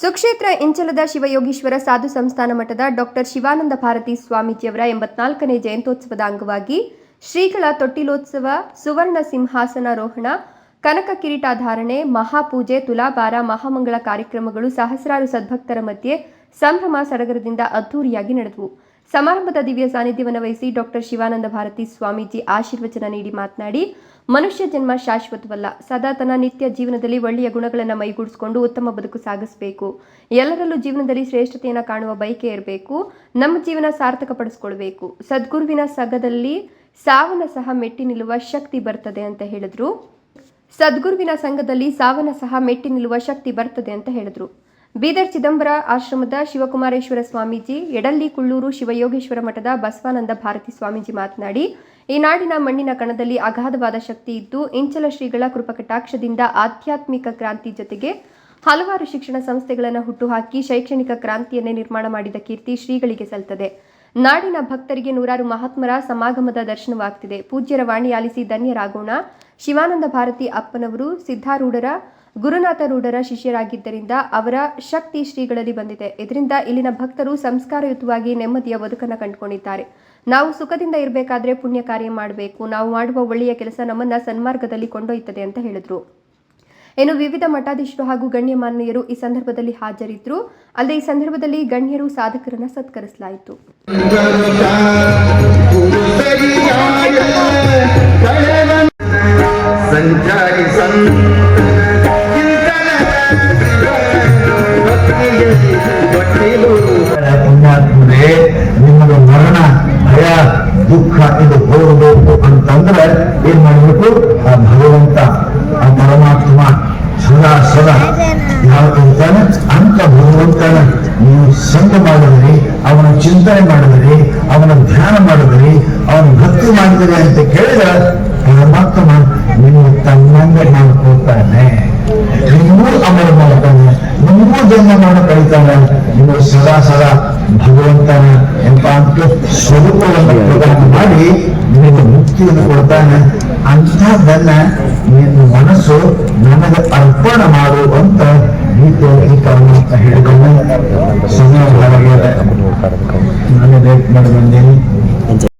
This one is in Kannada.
ಸುಕ್ಷೇತ್ರ ಇಂಚಲದ ಶಿವಯೋಗೀಶ್ವರ ಸಾಧು ಸಂಸ್ಥಾನ ಮಠದ ಡಾಕ್ಟರ್ ಶಿವಾನಂದ ಭಾರತಿ ಸ್ವಾಮೀಜಿಯವರ ಎಂಬತ್ನಾಲ್ಕನೇ ಜಯಂತ್ಯೋತ್ಸವದ ಅಂಗವಾಗಿ ಶ್ರೀಗಳ ತೊಟ್ಟಿಲೋತ್ಸವ ಸುವರ್ಣ ಸಿಂಹಾಸನಾರೋಹಣ, ಕನಕ ಕಿರೀಟಾಧಾರಣೆ, ಮಹಾಪೂಜೆ, ತುಲಾಭಾರ, ಮಹಾಮಂಗಳ ಕಾರ್ಯಕ್ರಮಗಳು ಸಹಸ್ರಾರು ಸದ್ಭಕ್ತರ ಮಧ್ಯೆ ಸಂಭ್ರಮ ಸಡಗರದಿಂದ ಅದ್ದೂರಿಯಾಗಿ ನಡೆದವು. ಸಮಾರಂಭದ ದಿವ್ಯ ಸಾನ್ನಿಧ್ಯವನ್ನು ವಹಿಸಿ ಡಾಕ್ಟರ್ ಶಿವಾನಂದ ಭಾರತಿ ಸ್ವಾಮೀಜಿ ಆಶೀರ್ವಚನ ನೀಡಿ ಮಾತನಾಡಿ, ಮನುಷ್ಯ ಜನ್ಮ ಶಾಶ್ವತವಲ್ಲ, ಸದಾ ತನ್ನ ನಿತ್ಯ ಜೀವನದಲ್ಲಿ ಒಳ್ಳೆಯ ಗುಣಗಳನ್ನು ಮೈಗೂಡಿಸಿಕೊಂಡು ಉತ್ತಮ ಬದುಕು ಸಾಗಿಸಬೇಕು. ಎಲ್ಲರಲ್ಲೂ ಜೀವನದಲ್ಲಿ ಶ್ರೇಷ್ಠತೆಯನ್ನು ಕಾಣುವ ಬಯಕೆ ಇರಬೇಕು, ನಮ್ಮ ಜೀವನ ಸಾರ್ಥಕಪಡಿಸ್ಕೊಳ್ಬೇಕು. ಸದ್ಗುರುವಿನ ಸಗದಲ್ಲಿ ಸಾವನ್ನ ಸಹ ಮೆಟ್ಟಿ ನಿಲ್ಲುವ ಶಕ್ತಿ ಬರ್ತದೆ ಅಂತ ಹೇಳಿದ್ರು. ಸದ್ಗುರುವಿನ ಸಂಘದಲ್ಲಿ ಸಾವನ್ನ ಸಹ ಮೆಟ್ಟಿ ನಿಲ್ಲುವ ಶಕ್ತಿ ಬರ್ತದೆ ಅಂತ ಹೇಳಿದ್ರು. ಬೀದರ್ ಚಿದಂಬರ ಆಶ್ರಮದ ಶಿವಕುಮಾರೇಶ್ವರ ಸ್ವಾಮೀಜಿ ಎಡಲ್ಲಿ ಕುಳ್ಳೂರು ಶಿವಯೋಗೇಶ್ವರ ಮಠದ ಬಸವಾನಂದ ಭಾರತಿ ಸ್ವಾಮೀಜಿ ಮಾತನಾಡಿ, ಈ ನಾಡಿನ ಮಣ್ಣಿನ ಕಣದಲ್ಲಿ ಅಗಾಧವಾದ ಶಕ್ತಿ ಇದ್ದು, ಇಂಚಲ ಶ್ರೀಗಳ ಕೃಪಕಟಾಕ್ಷದಿಂದ ಆಧ್ಯಾತ್ಮಿಕ ಕ್ರಾಂತಿ ಜೊತೆಗೆ ಹಲವಾರು ಶಿಕ್ಷಣ ಸಂಸ್ಥೆಗಳನ್ನು ಹುಟ್ಟುಹಾಕಿ ಶೈಕ್ಷಣಿಕ ಕ್ರಾಂತಿಯನ್ನೇ ನಿರ್ಮಾಣ ಮಾಡಿದ ಕೀರ್ತಿ ಶ್ರೀಗಳಿಗೆ ಸಲ್ತದೆ ನಾಡಿನ ಭಕ್ತರಿಗೆ ನೂರಾರು ಮಹಾತ್ಮರ ಸಮಾಗಮದ ದರ್ಶನವಾಗ್ತಿದೆ. ಪೂಜ್ಯರ ವಾಣಿ ಆಲಿಸಿ ಧನ್ಯರಾಗೋಣ. ಶಿವಾನಂದ ಭಾರತಿ ಅಪ್ಪನವರು, ಸಿದ್ಧಾರೂಢರ ಗುರುನಾಥ ರೂಢರ ಶಿಷ್ಯರಾಗಿದ್ದರಿಂದ ಅವರ ಶಕ್ತಿ ಶ್ರೀಗಳಲ್ಲಿ ಬಂದಿದೆ. ಇದರಿಂದ ಇಲ್ಲಿನ ಭಕ್ತರು ಸಂಸ್ಕಾರಯುತವಾಗಿ ನೆಮ್ಮದಿಯ ಬದುಕನ್ನು ಕಂಡುಕೊಂಡಿದ್ದಾರೆ. ನಾವು ಸುಖದಿಂದ ಇರಬೇಕಾದ್ರೆ ಪುಣ್ಯ ಕಾರ್ಯ ಮಾಡಬೇಕು. ನಾವು ಮಾಡುವ ಒಳ್ಳೆಯ ಕೆಲಸ ನಮ್ಮನ್ನ ಸನ್ಮಾರ್ಗದಲ್ಲಿ ಕೊಂಡೊಯ್ತದೆ ಅಂತ ಹೇಳಿದ್ರು. ಇನ್ನು ವಿವಿಧ ಮಠಾಧೀಶರು ಹಾಗೂ ಗಣ್ಯಮಾನ್ಯರು ಈ ಸಂದರ್ಭದಲ್ಲಿ ಹಾಜರಿದ್ದರು ಅಲ್ಲದೆ ಈ ಸಂದರ್ಭದಲ್ಲಿ ಗಣ್ಯರು, ಸಾಧಕರನ್ನ ಸತ್ಕರಿಸಲಾಯಿತು. ಪುಣ್ಯಾತ್ಮರೇ ನಿಮ್ಮದು ಮರಣ, ಭಯ, ದುಃಖ ಇದು ಹೋಗಬೇಕು ಅಂತಂದ್ರೆ ಏನ್ ಮಾಡ್ಬೇಕು? ಆ ಭಗವಂತ, ಆ ಪರಮಾತ್ಮ ಸದಾ ಸದಾ ಯಾವ ಇರ್ತಾನೆ, ಅಂತ ಭಗವಂತನ ನೀವು ಸಂಘ ಮಾಡಿದ್ರಿ, ಅವನ ಚಿಂತನೆ ಮಾಡಿದ್ರಿ, ಅವನ ಧ್ಯಾನ ಮಾಡಿದ್ರಿ, ಅವನ ಭಕ್ತಿ ಮಾಡಿದ್ರಿ ಅಂತ ಕೇಳಿದ್ರೆ ಪರಮಾತ್ಮ ನಿಮ್ಮ ತನ್ನಂಗೆ ಮಾಡ್ಕೊಳ್ತಾನೆ ನಿಮಗೂ ಅಮರ ಮಾಡ್ತಾನೆ ನಿಮಗೂ ಜನ್ಮ ಮಾಡಿ ಕಳಿತಾನೆ ನೀವು ಸದಾ ಸದಾ ಭಗವಂತನ ಅಂತ ಸ್ವರೂಪವನ್ನು ಪ್ರದಾನ ಮಾಡಿ ನಿಮಗೆ ಮುಕ್ತಿಯನ್ನು ಕೊಡ್ತಾನೆ. ಅಂಥದ್ದನ್ನ ನಿನ್ನ ಮನಸ್ಸು ನನಗೆ ಅರ್ಪಣ ಮಾಡು ಅಂತ ಗೀತೆಯಲ್ಲಿ ಅಂತ ಹೇಳಿಕೊಂಡು ಸಮಯ ಹೊರಗೆ ನಾನು ಲೇಟ್ ಮಾಡಿ ಬಂದೇನೆ